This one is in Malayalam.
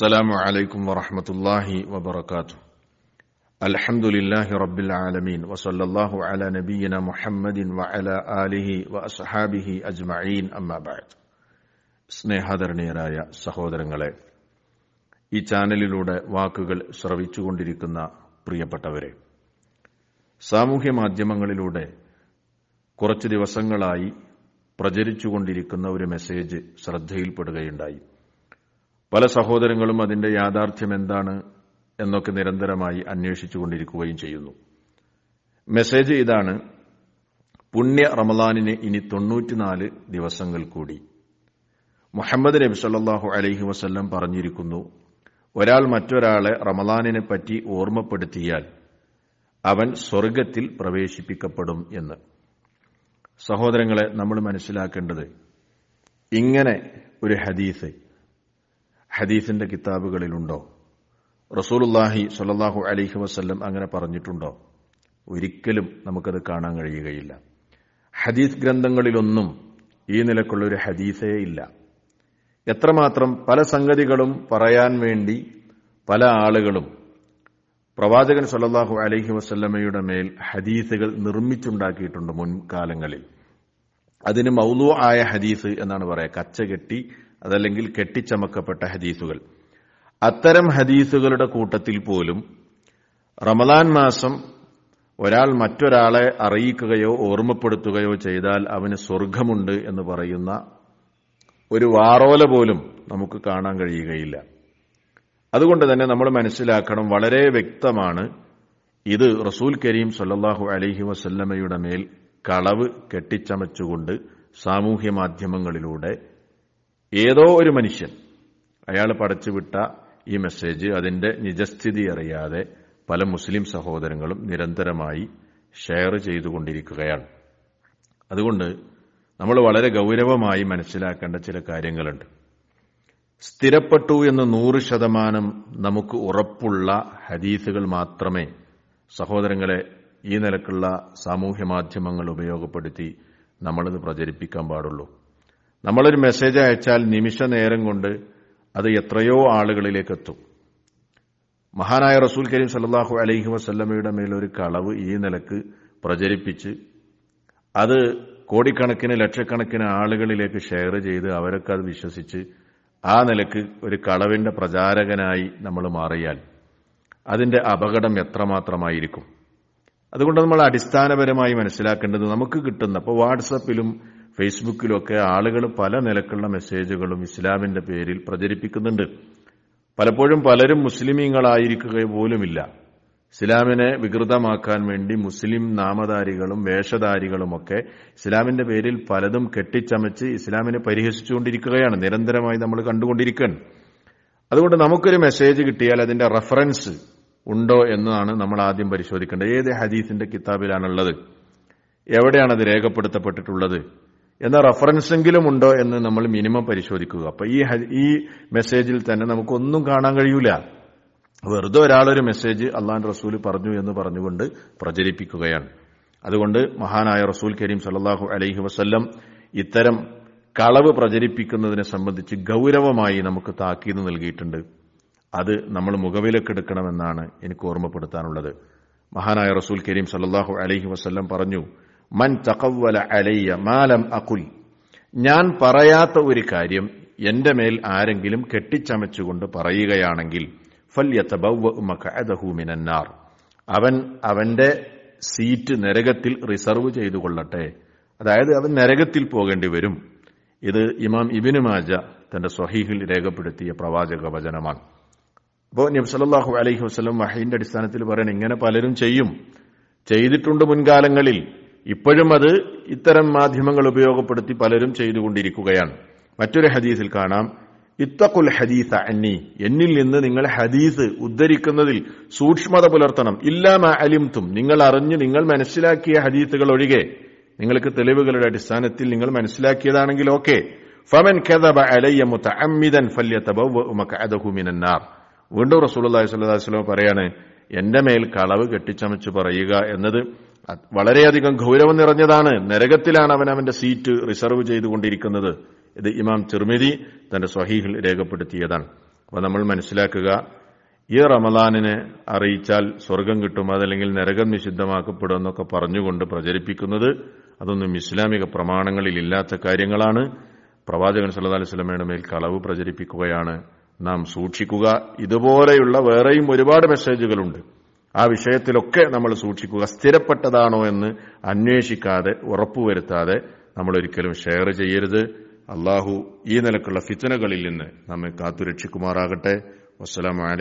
السلام عليكم ورحمة الله وبركاته الحمد لله رب العالمين وصلى الله على نبينا محمد وعلى آله وأصحابه أجمعين أما بعد സ്നേഹാദരണീയരായ സഹോദരങ്ങളെ ഈ ചാനലിലൂടെ വാക്കുകൾ ശ്രവിച്ചുകൊണ്ടിരിക്കുന്ന പ്രിയപ്പെട്ടവരെ സാമൂഹ്യ മാധ്യമങ്ങളിലൂടെ കുറച്ച് ദിവസങ്ങളായി പ്രചരിച്ചുകൊണ്ടിരിക്കുന്ന ഒരു മെസ്സേജ് ശ്രദ്ധയിൽപ്പെടുകയുണ്ടായി പല സഹോദരങ്ങളും അതിന്റെ യാഥാർത്ഥ്യം എന്താണ് എന്നൊക്കെ നിരന്തരമായി അന്വേഷിച്ചുകൊണ്ടിരിക്കുകയും ചെയ്യുന്നു. മെസ്സേജ് ഇതാണ് പുണ്യ റമദാനിന് ഇനി തൊണ്ണൂറ്റിനാല് ദിവസങ്ങൾ കൂടി. മുഹമ്മദ് നബി സല്ലാഹു അലൈഹി വസ്ല്ലം പറഞ്ഞിരിക്കുന്നു ഒരാൾ മറ്റൊരാളെ റമദാനിനെ പറ്റി ഓർമ്മപ്പെടുത്തിയാൽ അവൻ സ്വർഗത്തിൽ പ്രവേശിപ്പിക്കപ്പെടും എന്ന്. സഹോദരങ്ങളെ നമ്മൾ മനസ്സിലാക്കേണ്ടത് ഇങ്ങനെ ഒരു ഹദീസ് ഹദീസിന്റെ കിതാബുകളിലുണ്ടോ? റസൂലുല്ലാഹി സ്വല്ലല്ലാഹു അലൈഹി വസ്ല്ലം അങ്ങനെ പറഞ്ഞിട്ടുണ്ടോ? ഒരിക്കലും നമുക്കത് കാണാൻ കഴിയുകയില്ല. ഹദീസ് ഗ്രന്ഥങ്ങളിലൊന്നും ഈ നിലക്കുള്ള ഒരു ഹദീസേ ഇല്ല. എത്രമാത്രം പല സംഗതികളും പറയാൻ വേണ്ടി പല ആളുകളും പ്രവാചകൻ സല്ലാഹു അലൈഹി വസല്ലമയുടെ മേൽ ഹദീസുകൾ നിർമ്മിച്ചുണ്ടാക്കിയിട്ടുണ്ട് മുൻകാലങ്ങളിൽ. അതിന് മൗലു ആയ ഹദീസ് എന്നാണ് പറയുക കച്ചകെട്ടി അതല്ലെങ്കിൽ കെട്ടിച്ചമക്കപ്പെട്ട ഹദീസുകൾ. അത്തരം ഹദീസുകളുടെ കൂട്ടത്തിൽ പോലും റമദാൻ മാസം ഒരാൾ മറ്റൊരാളെ അറിയിക്കുകയോ ഓർമ്മപ്പെടുത്തുകയോ ചെയ്താൽ അവന് സ്വർഗമുണ്ട് എന്ന് പറയുന്ന ഒരു വാറോല പോലും നമുക്ക് കാണാൻ കഴിയുകയില്ല. അതുകൊണ്ട് തന്നെ നമ്മൾ മനസ്സിലാക്കണം വളരെ വ്യക്തമാണ് ഇത് റസൂൽ കരീം സല്ലാഹു അലഹി വസല്ലമയുടെ മേൽ കളവ് കെട്ടിച്ചമച്ചുകൊണ്ട് സാമൂഹ്യ മാധ്യമങ്ങളിലൂടെ ഏതോ ഒരു മനുഷ്യൻ അയാൾ പടച്ചുവിട്ട ഈ മെസ്സേജ് അതിന്റെ നിജസ്ഥിതി അറിയാതെ പല മുസ്ലിം സഹോദരങ്ങളും നിരന്തരമായി ഷെയർ ചെയ്തുകൊണ്ടിരിക്കുകയാണ്. അതുകൊണ്ട് നമ്മൾ വളരെ ഗൗരവമായി മനസ്സിലാക്കേണ്ട ചില കാര്യങ്ങളുണ്ട്. സ്ഥിരപ്പെട്ടു എന്ന് നൂറ് ശതമാനം നമുക്ക് ഉറപ്പുള്ള ഹദീസുകൾ മാത്രമേ സഹോദരങ്ങളെ ഈ നിലക്കുള്ള സാമൂഹ്യ മാധ്യമങ്ങൾ ഉപയോഗപ്പെടുത്തി നമ്മളിത് പ്രചരിപ്പിക്കാൻ പാടുള്ളൂ. നമ്മളൊരു മെസ്സേജ് അയച്ചാൽ നിമിഷ നേരം കൊണ്ട് അത് എത്രയോ ആളുകളിലേക്ക് എത്തും മഹാനായ റസൂൽ കരീം സല്ലാഹു അലൈഹി വസ്ല്ലമയുടെ മേലൊരു കളവ് ഈ നിലയ്ക്ക് പ്രചരിപ്പിച്ച് അത് കോടിക്കണക്കിന് ലക്ഷക്കണക്കിന് ആളുകളിലേക്ക് ഷെയർ ചെയ്ത് അവരൊക്കെ അത് വിശ്വസിച്ച് ആ നിലയ്ക്ക് ഒരു കളവിന്റെ പ്രചാരകനായി നമ്മൾ മാറിയാൽ അതിന്റെ അപകടം എത്രമാത്രമായിരിക്കും? അതുകൊണ്ട് നമ്മൾ അടിസ്ഥാനപരമായി മനസ്സിലാക്കേണ്ടത് നമുക്ക് കിട്ടുന്ന ഇപ്പോൾ വാട്സപ്പിലും ഫേസ്ബുക്കിലൊക്കെ ആളുകൾ പല നിലക്കുള്ള മെസ്സേജുകളും ഇസ്ലാമിന്റെ പേരിൽ പ്രചരിപ്പിക്കുന്നുണ്ട്. പലപ്പോഴും പലരും മുസ്ലിമീങ്ങളായിരിക്കുക പോലുമില്ല. ഇസ്ലാമിനെ വികൃതമാക്കാൻ വേണ്ടി മുസ്ലിം നാമധാരികളും വേഷധാരികളുമൊക്കെ ഇസ്ലാമിന്റെ പേരിൽ പലതും കെട്ടിച്ചമച്ച് ഇസ്ലാമിനെ പരിഹസിച്ചുകൊണ്ടിരിക്കുകയാണ്. നിരന്തരമായി നമ്മൾ കണ്ടുകൊണ്ടിരിക്കുകയാണ്. അതുകൊണ്ട് നമുക്കൊരു മെസ്സേജ് കിട്ടിയാൽ അതിന്റെ റഫറൻസ് ഉണ്ടോ എന്നാണ് നമ്മൾ ആദ്യം പരിശോധിക്കേണ്ടത്. ഏത് ഹദീസിന്റെ കിതാബിലാണുള്ളത്? എവിടെയാണ് അത് രേഖപ്പെടുത്തപ്പെട്ടിട്ടുള്ളത്? എന്ന റഫറൻസെങ്കിലും ഉണ്ടോ എന്ന് നമ്മൾ മിനിമം പരിശോധിക്കുക. അപ്പൊ ഈ ഈ മെസ്സേജിൽ തന്നെ നമുക്കൊന്നും കാണാൻ കഴിയൂല. വെറുതെ ഒരാളൊരു മെസ്സേജ് അള്ളാൻ റസൂൽ പറഞ്ഞു എന്ന് പറഞ്ഞുകൊണ്ട് പ്രചരിപ്പിക്കുകയാണ്. അതുകൊണ്ട് മഹാനായ റസൂൽ കരീം സല്ലാഹു അലൈഹി വസ്ല്ലം ഇത്തരം കളവ് പ്രചരിപ്പിക്കുന്നതിനെ സംബന്ധിച്ച് ഗൗരവമായി നമുക്ക് താക്കീത് നൽകിയിട്ടുണ്ട്. അത് നമ്മൾ മുഖവിലക്കെടുക്കണമെന്നാണ് എനിക്ക് ഓർമ്മപ്പെടുത്താനുള്ളത്. മഹാനായ റസൂൽ കരീം സല്ലാഹു അലൈഹി വസ്ല്ലം പറഞ്ഞു മൻ തകവല അലയ്യ മാലം അകുൽ ഞാൻ പറയാത്ത ഒരു കാര്യം എന്റെ മേൽ ആരെങ്കിലും കെട്ടിച്ചമച്ചുകൊണ്ട് പറയുകയാണെങ്കിൽ ഫല്യത്തബൗമിനാർ അവൻ അവന്റെ സീറ്റ് നരകത്തിൽ റിസർവ് ചെയ്തു കൊള്ളട്ടെ അതായത് അവൻ നരകത്തിൽ പോകേണ്ടി വരും. ഇത് ഇമാം ഇബിന് മാജ തന്റെ സ്വഹീഹിൽ രേഖപ്പെടുത്തിയ പ്രവാചക വചനമാണ്. അപ്പോൾ നബ്സലാഹു അലൈഹി വസ്ലം വഹീന്റെ അടിസ്ഥാനത്തിൽ പറയണം ഇങ്ങനെ പലരും ചെയ്യും. ചെയ്തിട്ടുണ്ട് മുൻകാലങ്ങളിൽ. ഇപ്പോഴും അത് ഇത്തരം മാധ്യമങ്ങൾ ഉപയോഗപ്പെടുത്തി പലരും ചെയ്തുകൊണ്ടിരിക്കുകയാണ്. മറ്റൊരു ഹദീസിൽ കാണാം ഇത്തക്കുൽ ഹദീസ അന്നി എന്നിൽ നിന്ന് നിങ്ങൾ ഹദീസ് ഉദ്ധരിക്കുന്നതിൽ സൂക്ഷ്മത പുലർത്തണം. ഇല്ലാമ അലിംതും നിങ്ങൾ അറിഞ്ഞ് നിങ്ങൾ മനസ്സിലാക്കിയ ഹദീസുകൾ ഒഴികെ. നിങ്ങൾക്ക് തെളിവുകളുടെ അടിസ്ഥാനത്തിൽ നിങ്ങൾ മനസ്സിലാക്കിയതാണെങ്കിൽ ഓക്കെ. ഫമൻ കദബ അലയ്യ മുതഅമ്മിദൻ ഫല്യതബവ്വ മഖഅദഹു മിനന്നാർ. വീണ്ടും റസൂലുള്ളാഹി സ്വല്ലല്ലാഹു അലൈഹി വസല്ലം പറയാണ് എന്റെ മേൽ കളവ് കെട്ടിച്ചമച്ച് പറയുക എന്നത് വളരെയധികം ഗൗരവം നിറഞ്ഞതാണ് നരകത്തിലാണ് അവൻ അവന്റെ സീറ്റ് റിസർവ് ചെയ്തുകൊണ്ടിരിക്കുന്നത്. ഇത് ഇമാം ചിർമിതി തന്റെ സ്വഹീഹിൽ രേഖപ്പെടുത്തിയതാണ്. അപ്പോൾ നമ്മൾ മനസ്സിലാക്കുക ഈ റമദാനിനെ അറിയിച്ചാൽ സ്വർഗം കിട്ടും അതല്ലെങ്കിൽ നരകം നിഷിദ്ധമാക്കപ്പെടും എന്നൊക്കെ പറഞ്ഞുകൊണ്ട് പ്രചരിപ്പിക്കുന്നത് അതൊന്നും ഇസ്ലാമിക പ്രമാണങ്ങളിൽ ഇല്ലാത്ത കാര്യങ്ങളാണ്. പ്രവാചകൻ സല്ലല്ലാഹു അലൈഹി വസല്ലമയുടെ മേൽ കളവ് പ്രചരിപ്പിക്കുകയാണ്. നാം സൂക്ഷിക്കുക. ഇതുപോലെയുള്ള വേറെയും ഒരുപാട് മെസ്സേജുകളുണ്ട് ആ വിഷയത്തിലൊക്കെ നമ്മൾ സൂക്ഷിക്കുക. സ്ഥിരപ്പെട്ടതാണോ എന്ന് അന്വേഷിക്കാതെ ഉറപ്പുവരുത്താതെ നമ്മൾ ഒരിക്കലും ഷെയർ ചെയ്യരുത്. അള്ളാഹു ഈ നിലക്കുള്ള ഫിത്തനകളിൽ നിന്ന് നമ്മെ കാത്തുരക്ഷിക്കുമാറാകട്ടെ. വസ്സലാമലൈക്കും